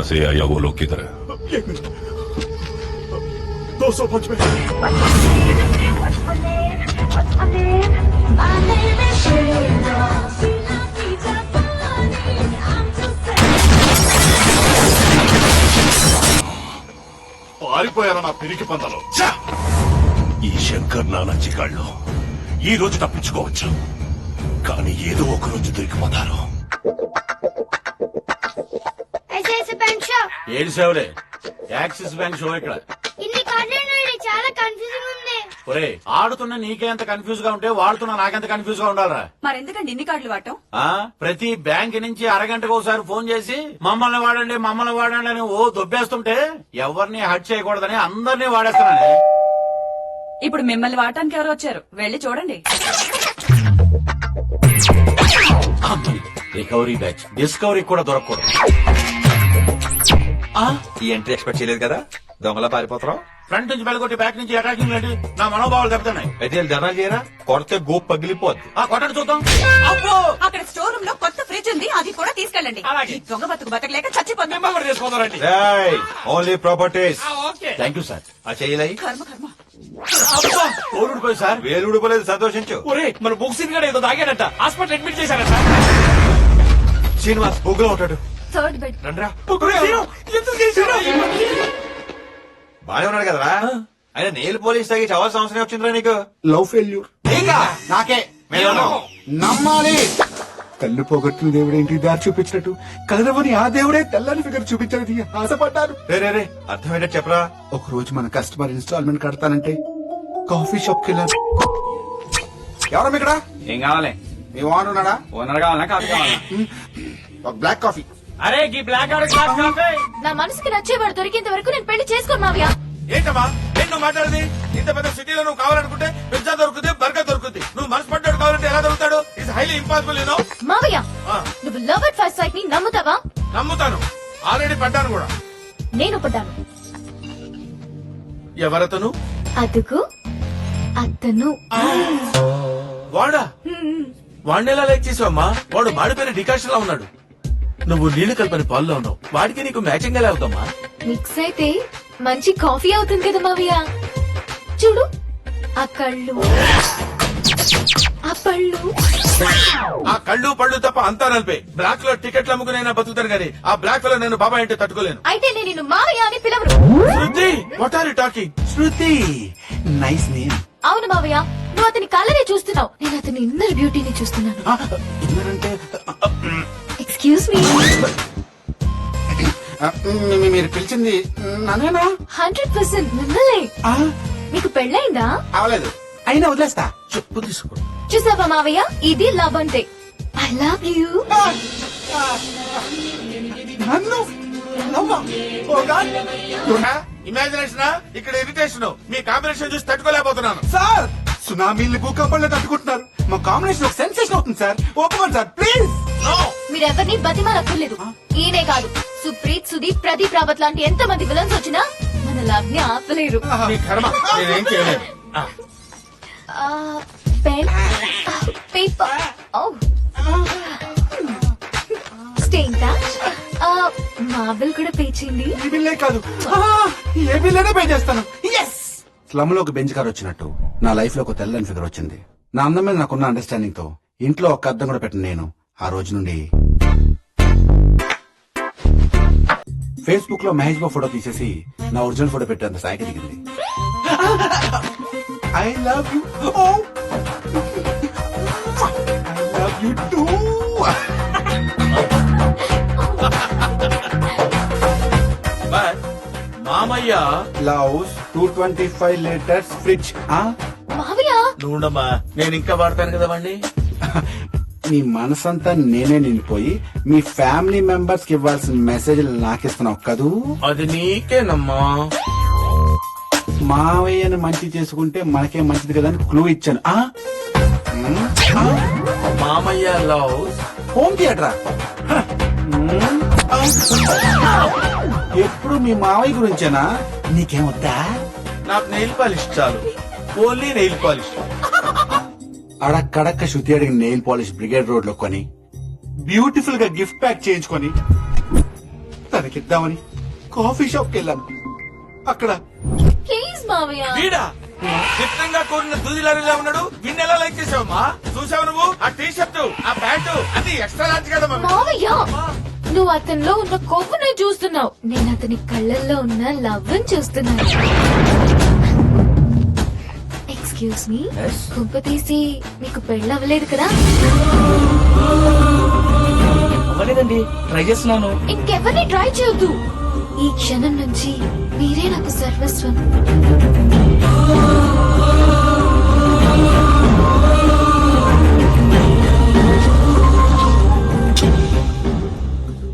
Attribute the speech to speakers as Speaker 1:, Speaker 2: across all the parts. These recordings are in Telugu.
Speaker 1: अंदर से आया वो लोग किधर है
Speaker 2: दो सौ पांच పారిపోయారా నా పిరికి పందలు
Speaker 1: ఛ! ఈ శంకర్ నాన్న చిగాళ్ళు ఈ రోజు తప్పించుకోవచ్చు కానీ ఏదో ఒక రోజు దొరికిపోతారు
Speaker 3: ఏడు సేవలే యాక్సిస్ బ్యాంక్ షో ఇక్కడ.
Speaker 4: ఇన్ని కార్డులు ఉన్నాయి చాలా కన్ఫ్యూజింగ్ ఉంది.
Speaker 3: ఒరే ఆడుతున్న నీకే ఎంత కన్ఫ్యూజ్గా ఉంటే వాడుతున్న నాకెంత కన్ఫ్యూజ్గా ఉండాలరా.
Speaker 5: మరెందుకండి ఇన్ని కార్డులు వాడటం?
Speaker 3: ఆ ప్రతి బ్యాంక్ నుంచి అరగంటకు ఒకసారి ఫోన్ చేసి మమ్మల్ని వాడండి మమ్మల్ని వాడండి అని ఓ దొబ్బేస్తుంటే ఎవరిని హట్ చేయకూడదని అందరినీ వాడేస్తున్నానే.
Speaker 5: ఇప్పుడు మిమ్మల్ని వాడటానికి ఎవరు వచ్చారు? వెళ్ళి చూడండి.
Speaker 3: Recovery batch. డిస్కవరీ కూడా దొరకకూడదు.
Speaker 6: ఈ ఎంట్రీ ఎక్స్పెక్ట్ చేయలేదు కదా? దొంగలా పారిపోతాం
Speaker 3: ఫ్రంట్ నుంచి బెలగొట్టి బ్యాక్ నుంచి అటాకింగ్ ఏంటి? నా మనోభావాలు దెబ్బతున్నాయి.
Speaker 6: అయితే ధనాలు చేయరా? కొడితే గోప్ పగిలిపోద్ది.
Speaker 3: ఆ కొట్టండి చూద్దాం. అబ్బో!
Speaker 5: అక్కడ స్టోర్ రూమ్లో కొత్త ఫ్రిడ్జ్ ఉంది అది కూడా తీసుకెళ్ళండి.
Speaker 3: అలాగే.
Speaker 5: ఈ దొంగ బతుకు బతకలేక చచ్చిపోతాం.
Speaker 3: Member చేసుకోదారండి
Speaker 6: only properties
Speaker 3: okay. Thank you sir
Speaker 6: ఆ చేయలై
Speaker 5: కర్మ కర్మ.
Speaker 3: అబ్బా! కోరుడిపోయి సార్
Speaker 6: వేలు ఊడిపోలేదు సంతోషించు.
Speaker 2: ఒరే మన బుక్సిన్ గడ ఏదో తాగాడట. హాస్పిటల్ అడ్మిట్ చేశారట.
Speaker 6: శ్రీనివాస్ బొగ్గులో ఉంటాడు.
Speaker 4: థర్డ్ బెడ్
Speaker 6: రండ్రా. బానే ఉన్నాడు కదరా? ఆయన నేల్ పోలీస్ తాగి చవాల్సిన అవసరం వచ్చిందిరా నీకు?
Speaker 7: Love failure.
Speaker 6: నీకా? నాకే. మేము
Speaker 7: నమ్మాలి. కళ్ళు పోగొట్టిన దేవుడు ఏంటి దారి చూపించినట్టు. కలరవని ఆ దేవుడే తెల్లని ఫిగర్ చూపించాలని ఆశపడ్డారు.
Speaker 6: రే రే రే అర్థమయ్యేటట్టు చెప్పరా?
Speaker 7: ఒక రోజు మన కస్టమర్ ఇన్స్టాల్మెంట్ కడతానంటే కాఫీ షాప్కి ఎవరమ్మ ఇక్కడ?
Speaker 8: ఏం కావాలి?
Speaker 7: మీ వాన్ ఉన్నాడా?
Speaker 8: ఓనర్ కావాలా కాఫీ కావాలా
Speaker 7: ఒక బ్లాక్ కాఫీ.
Speaker 3: అరే ఈ బ్లాక్ ఆర్డర్ క్లాస్ కాఫీ
Speaker 4: నా మనసుకి నచ్చేవాడు దొరికేంత వరకు నేను పెళ్ళి చేసుకోను మావయ్య.
Speaker 3: ఏంటమ్మా? ఏంటి నువ్వు మాట్లాడేది? ఇంత పెద్ద సిటీలో నువ్వు కావాలనుకుంటే పిజ్జా దొరుకుతుంది బర్గర్ దొరుకుతుంది నువ్వు మనసు పడ్డాడు కావాలంటే ఎలా దొరుకుతాడు? ఇట్స్ హైలీ ఇంపాసిబుల్ యూనో
Speaker 4: మావయ్య నువ్వు లవ్ అట్ ఫస్ట్ సైట్ని నమ్ముతావా?
Speaker 3: నమ్ముతాను. ఆల్రెడీ పడ్డాను కూడా.
Speaker 4: నేను పడ్డాను.
Speaker 3: ఎవరతను?
Speaker 4: అదుగు అతను.
Speaker 3: వాడా? వాడిని ఎలా లైక్ చేసావమ్మా? వాడు మాడిపోయిన డికాషన్ లా ఉన్నాడు. నువ్వు నీళ్ళు కలిపని పాల్లో ఉన్నావు. వాడికి నీకు మ్యాచింగ్ ఎలా అవుతామా
Speaker 4: మిక్స్ అయితే మంచి కాఫీ అవుతుంది కదా మావయ్య. చూడు ఆ కళ్ళు. ఆ పళ్ళు.
Speaker 3: ఆ కళ్ళు పళ్ళు తప్ప అంతా నలిపే. బ్లాక్లో టికెట్లు అమ్ముకునైనా బతుకుతాను కానీ ఆ బ్లాక్లో నేను బాబాయ్ అంటే తట్టుకోలేను.
Speaker 4: అయితే నేను నిన్ను మావయ్య అని పిలవరు
Speaker 3: Shruti what are you talking Shruti
Speaker 7: nice name
Speaker 4: అవును మావయ్య నువ్వు అతని కలరే చూస్తున్నావు. నేను అతని ఇన్నర్ బ్యూటీని చూస్తున్నాను.
Speaker 7: ఎందుకంటే
Speaker 4: ఎక్స్క్యూజ్ మీ
Speaker 7: మీరు పిలిచింది నన్నేనా?
Speaker 4: హండ్రెడ్ పర్సెంట్ మిమ్మల్ని.
Speaker 7: ఆ,
Speaker 4: మీకు పెళ్ళైందా?
Speaker 7: అవలేదు. అయినా వదిలేస్తా.
Speaker 3: చెప్పు తీసుకో.
Speaker 4: చూసావా మావయ్య? ఇది లవ్ అంటే ఐ లవ్ యూ
Speaker 7: నన్ను.
Speaker 3: ఇమాజినేషన్? ఇక్కడ ఇరిటేషన్. మీ కాంబినేషన్ చూసి తట్టుకోలేకపోతున్నాను.
Speaker 7: సార్ సునామీలు భూకంపాలు తట్టుకుంటున్నారు. మా కాంబినేషన్ ఒక సెన్సేషన్ అవుతుంది సార్. ఒప్పుకోండి సార్. ప్లీజ్.
Speaker 3: నో.
Speaker 4: మీరెవరిని బతిమాలక్కర్లేదు. ఈయనే కాదు. సుప్రీత్ సుదీప్ ప్రదీప్ రావత్ లాంటి ఎంత మంది విలన్స్ వచ్చినా మన లవ్ని ఆపలేరు
Speaker 3: మీ కర్మ. నేనేం చేయలేదు. ఆ,
Speaker 4: pen paper. Stay in touch marble కూడా పే చేయండి.
Speaker 7: ఈ బిల్లే కాదు. ఆ, ఏ బిల్లైనా పే చేస్తాను. ఎస్ స్లమ్లో ఒక బెంచ్ కార్ వచ్చినట్టు నా లైఫ్లో ఒక తెల్లని ఫిగర్ వచ్చింది. నా అందం మీద నాకున్న అండర్స్టాండింగ్తో ఇంట్లో ఒక అద్దం కూడా పెట్టిన నేను ఆ రోజు నుండి ఫేస్బుక్లో మహేష్ బాబు ఫోటో తీసేసి నా ఒరిజినల్ ఫోటో పెట్టేంత స్థాయికి దిగింది. I love you I love you too
Speaker 3: but మామయ్య.
Speaker 7: Loves two twenty five litres fridge
Speaker 4: మావయ్య
Speaker 3: నువ్వుండమ్మా నేను ఇంకా వాడతాను కదా వాడిని
Speaker 7: మీ మనసంతా నేనే నిండిపోయి మీ ఫ్యామిలీ మెంబర్స్కి ఇవ్వాల్సిన మెసేజ్లు నాకిస్తున్నావు కదూ?
Speaker 3: అది నీకేనమ్మా.
Speaker 7: మావయ్యని మంచి చేసుకుంటే మనకే మంచిది కదా అని క్లూ ఇచ్చాను. ఆ? ఉమ్, ఆ?
Speaker 3: మామయ్య లవ్.
Speaker 7: హోమ్ థియేటరా హ. ఉమ్, ఆ. ఎప్పుడు మీ మావయ్య గురించేనా? నీకేమొద్దా?
Speaker 3: నాకు నెయిల్ పాలిష్ చాలు. Only nail polish.
Speaker 7: అడక్కడక్క శృతి అడిగిన నెయిల్ పాలిష్ బ్రిగేడ్ రోడ్లో కొని బ్యూటిఫుల్గా గిఫ్ట్ ప్యాక్ చేయించుకొని తనకిద్దామని కాఫీ షాప్కి వెళ్ళాను. అక్కడ
Speaker 4: ప్లీజ్ మావయ్య.
Speaker 3: వీడా? చిత్రంగా కూడిన దూదిలారిలా ఉన్నాడు. వీడిని ఎలా లైక్ చేసావమ్మా చూసావు నువ్వు? ఆ టీ షర్టు ఆ ప్యాంటు అది ఎక్స్ట్రా లార్జ్ కదా
Speaker 4: మావయ్య. నువ్వు అతనిలో ఉన్న కొవ్వుని చూస్తున్నావు. నేను అతని కళ్ళల్లో ఉన్న లవ్ చూస్తున్నాను. ఎక్స్క్యూజ్ మీ కుంప తీసి మీకు పెళ్ళి అవ్వలేదు కదా?
Speaker 2: అవ్వలేదండి. ట్రై చేస్తున్నాను.
Speaker 4: ఇంకెవరిని ట్రై చేయొద్దు. ఈ క్షణం నుంచి మీరే నాకు సర్వస్వం.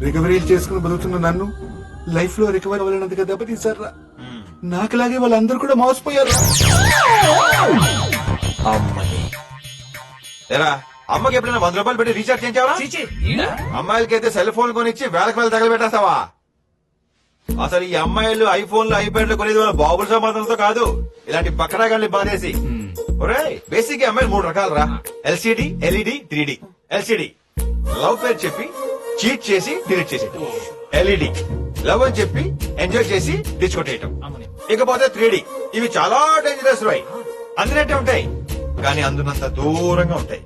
Speaker 7: రికవరీ చేసుకుని బతుకుతున్న నన్ను లైఫ్లో రికవరీ అవ్వలేనందుకు దెబ్బతీసారా నాకులాగే వాళ్ళందరూ కూడా మోసపోయారు.
Speaker 6: అమ్మని ఎరా అమ్మకి ఎప్పుడైనా వంద రూపాయలు పెట్టి రీఛార్జ్ చేయించావా అమ్మాయిలకైతే సెల్ ఫోన్ కొనిచ్చి వేలకు వేలు తగలబెట్టేస్తావా? అసలు ఈ అమ్మాయిలు ఐఫోన్లు ఐప్యాడ్లు కొనేది వాళ్ళ బాబుల సంబంధంతో కాదు. ఇలాంటి బకరాగాల్ని బాధేసి. ఒరే బేసిక్ అమ్మాయిలు మూడు రకాలు రా LCD LED three D LCD love పేరు చెప్పి చీట్ చేసి డిలీట్ చేసేయటం. ఎల్ఈడి లవ్ అని చెప్పి ఎంజాయ్ చేసి డిచ్కొట్టేయటం ఇకపోతే త్రీడి ఇవి చాలా డేంజరస్ రై అందినట్టే ఉంటాయి. కానీ అందునంత దూరంగా ఉంటాయి.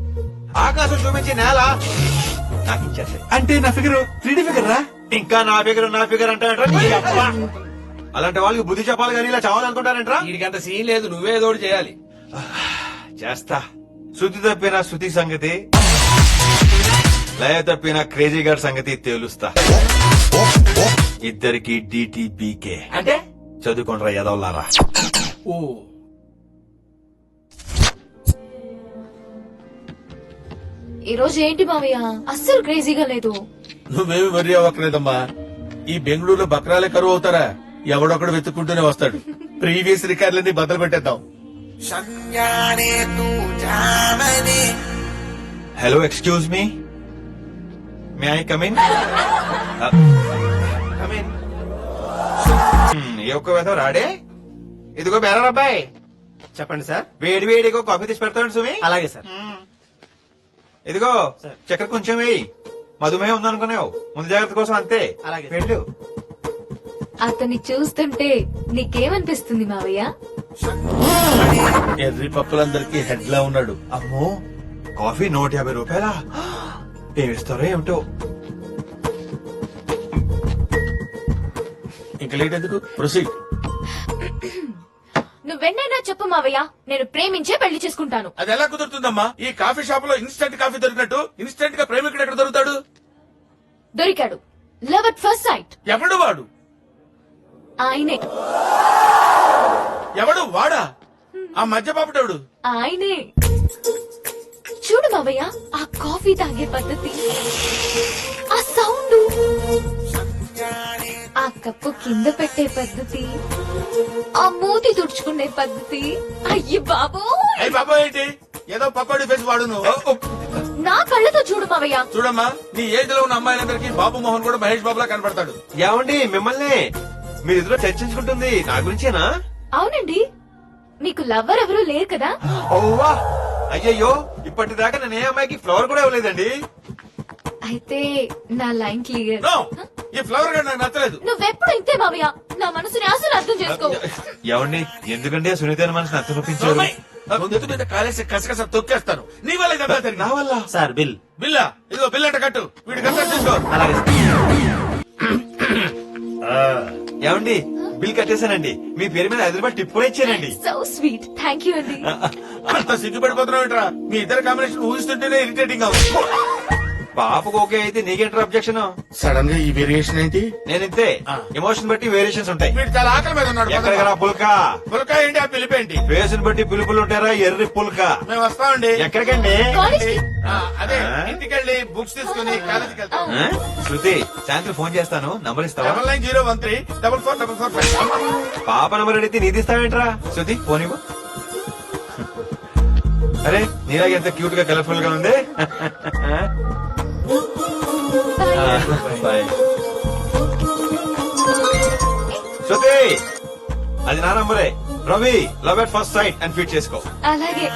Speaker 6: ఆకాశం చూపించి నేల నాకు ఇచ్చేస్తాయి
Speaker 7: అంటే నా ఫిగర్ త్రీ ఫిగర్ రా
Speaker 6: ఇంకా నా ఫిగర్ నా ఫిగర్ అంటే అలాంటి వాళ్ళకి బుద్ధి చెప్పాలి కానీ ఇలా చావాలనుకుంటారంట్రా?
Speaker 3: వీడికంత సీన్ లేదు నువ్వే ఏదో చేయాలి.
Speaker 6: చేస్తా. శృతి తప్పిన శృతి సంగతి లయ తప్పిన క్రేజీ గారి సంగతి తేలుస్తా. ఇద్దరికి డిటిపికే
Speaker 3: అంటే?
Speaker 6: చదువుకుంటారా ఎదవలారా
Speaker 3: ఓ.
Speaker 4: ఈ రోజు ఏంటి మావయ్య? అస్సలు క్రేజీగా లేదు.
Speaker 3: నువ్వేమి వరి అవ్వట్లేదమ్మా ఈ బెంగళూరులో బక్రాలే కరువు అవుతారా? ఎవడొకడు వెతుక్కుంటూనే వస్తాడు. ప్రీవియస్ రికార్డులన్నీ బద్దలు పెట్టేద్దాం.
Speaker 6: Hello excuse me may I come in ఏ ఒక్క వెధవ రాడే? ఇదిగో బేరా అబ్బాయి.
Speaker 2: చెప్పండి సార్.
Speaker 6: వేడి వేడిగో కాఫీ తీసి పెడతాడు సుమి
Speaker 2: అలాగే సార్.
Speaker 6: ఇదిగో చక్కెర కొంచెం వేయి. మధుమేహం ఉందనుకున్నావు. ముందు జాగ్రత్త కోసం అంతే.
Speaker 2: అలాగే.
Speaker 6: వెళ్ళు.
Speaker 4: అతన్ని చూస్తుంటే నీకేమనిపిస్తుంది మావయ్య?
Speaker 3: ఎర్రి పప్పులందరికీ హెడ్ లా ఉన్నాడు.
Speaker 6: అమ్మో కాఫీ నూట యాభై రూపాయలా? ఏమిస్తారో ఏమిటో?
Speaker 3: ఇంకా లేట్ ఎందుకు? ప్రొసీడ్.
Speaker 4: నువ్వెన్నైనా చెప్పు మావయ్య నేను ప్రేమించే పెళ్ళి చేసుకుంటాను.
Speaker 3: అది ఎలా కుదురుతుందమ్మా? ఈ కాఫీ షాప్లో ఇన్స్టెంట్ కాఫీ దొరికినట్టు ఇన్స్టెంట్గా ప్రేమికుడు ఎక్కడ దొరుకుతాడు?
Speaker 4: దొరికాడు. లవ్ అట్ ఫస్ట్ సైట్
Speaker 3: ఎవడు వాడు?
Speaker 4: ఆయనే.
Speaker 3: ఎవడు? వాడా? ఆ మధ్య పాపటోడు
Speaker 4: ఆయనే. చూడు మావయ్య ఆ కాఫీ తాగే పద్ధతి ఆ సౌండ్. ఆ కప్పు కింద పెట్టే పద్ధతి ఆ మూతి తుడుచుకునే పద్ధతి. అయ్యి బాబు
Speaker 3: అయ్యి బాబా ఏంటి? ఏదో పకోడి ఫేస్ వాడు నువ్వు
Speaker 4: నా కళ్ళతో చూడు మావయ్య.
Speaker 3: చూడమ్మా నీ ఏజ్లో ఉన్న అమ్మాయిలందరికీ బాబు మోహన్ కూడా మహేష్ బాబులా కనపడతాడు.
Speaker 6: ఏమండి మిమ్మల్ని? మీరిద్దరు చర్చించుకుంటుంది నా గురించేనా?
Speaker 4: అవునండి. మీకు లవ్వర్ ఎవరు లేరు కదా?
Speaker 6: ఓవా అయ్యయ్యో ఇప్పటిదాకా నేను ఏ అమ్మాయికి ఫ్లవర్ కూడా ఇవ్వలేదండి.
Speaker 4: అయితే నా లైన్ క్లియర్
Speaker 3: నో! ఈ ఫ్లవర్గా నాకు నచ్చలేదు.
Speaker 4: నువ్వెప్పుడు ఇంతే మావయ్య నా మనసుని అసలు అర్థం చేసుకో.
Speaker 6: ఏమండి ఎందుకంటే సునీతైన మనసుని అర్థం చూపించారు
Speaker 3: నోర్మై. నా గొంతు మీద కాలేసి కసకస తొక్కేస్తాను? నీ వల్ల ఇదంతా జరిగింది.
Speaker 6: నా వల్ల?
Speaker 2: Sir bill.
Speaker 3: బిల్లా? ఇదిగో బిల్ అంటే కట్టు. వీడి కట్ట తీసుకో
Speaker 2: అలాగే
Speaker 6: ఏమండి? బిల్ కట్టేశానండి. మీ పేరు మీద హైదరాబాద్ టిప్ కూడా ఇచ్చానండి.
Speaker 4: సో స్వీట్ థ్యాంక్ యూ అండి
Speaker 3: అంత సిగ్గుపడిపోతున్నావు ఏంట్రా మీ ఇద్దరు కాంబినేషన్ ఊహిస్తుంటేనే ఇరిటేటింగ్ ఉంది.
Speaker 6: పాపకు ఓకే అయితే నీకేంటారు అబ్జెక్షన్
Speaker 3: సడన్గా ఈ వేరియేషన్ ఏంటి?
Speaker 6: నేను ఇంతే.
Speaker 3: ఆ.
Speaker 6: ఎమోషన్ బట్టి వేరియేషన్స్ ఉంటాయి.
Speaker 3: వీడు చాలా ఆకలి మీద ఉన్నాడు
Speaker 6: ఎక్కడికరా పుల్క?
Speaker 3: పులక ఏంటి? ఆ పిలిపేంటి
Speaker 6: ఫేస్ బట్టి పిలుపులు ఉంటారా ఎర్రి పుల్క.
Speaker 3: మేము వస్తామండి.
Speaker 6: ఎక్కడికండి?
Speaker 4: కాలేజ్
Speaker 3: ఆ, అదే? ఇంటికెళ్ళి బుక్స్ తీసుకుని కాలేజీకి వెళ్తాం.
Speaker 6: ఆ? శృతి సాయంత్రం ఫోన్ చేస్తాను. నంబర్ ఇస్తావా?
Speaker 3: Double nine zero one three double four double four five
Speaker 6: పాప నంబర్ అడిగితే నీది ఇస్తావేంట్రా శృతి ఫోన్ ఇవ్వు. అరే నీలాగే ఎంత క్యూట్గా కలర్ఫుల్గా ఉంది. శృతి అది నా నంబరే. Ravi love at first sight and fit చేసుకో.
Speaker 4: అలాగే.